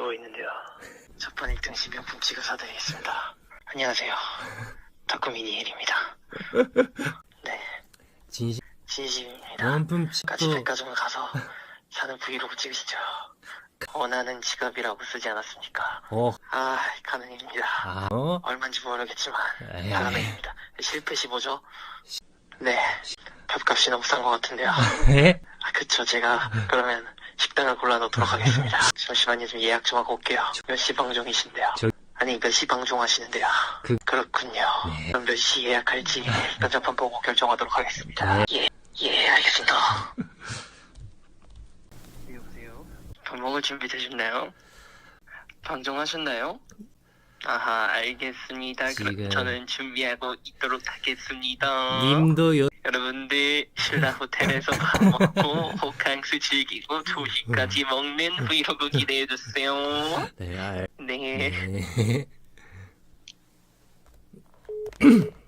누워 있는데요. 첫판 1등 신명품 지급사들이 있습니다. 안녕하세요. 다쿠미니엘입니다. 네, 진심 진심입니다. 원품 까지 칩도 백화점 가서 사는 브이로그 찍으시죠. 원하는 지갑이라고 쓰지 않았습니까? 어, 아, 가능입니다. 아, 어? 얼마인지 모르겠지만 에이. 가능입니다. 실패 15죠? 네, 밥값이 너무 싼 것 같은데요. 에? 아, 그쵸. 제가 그러면 식당을 골라놓도록 하겠습니다. 잠시만요. 좀 예약 좀 하고 올게요. 몇 시 방종이신데요? 저- 아니, 몇 시 방종하시는데요? 그- 그렇군요. 네. 그럼 몇 시 예약할지 면접판 보고 결정하도록 하겠습니다. 네. 예, 예, 알겠습니다. 여보세요? 밥 먹을 준비 되셨나요? 방종하셨나요? 아하, 알겠습니다. 그럼 지금- 저는 준비하고 있도록 하겠습니다. 님도 여, 여러분들 신라 호텔에서 밥 먹고 호캉스 즐기고 조식까지 먹는 브이로그 기대해 주세요. 네, 알, 네. 네.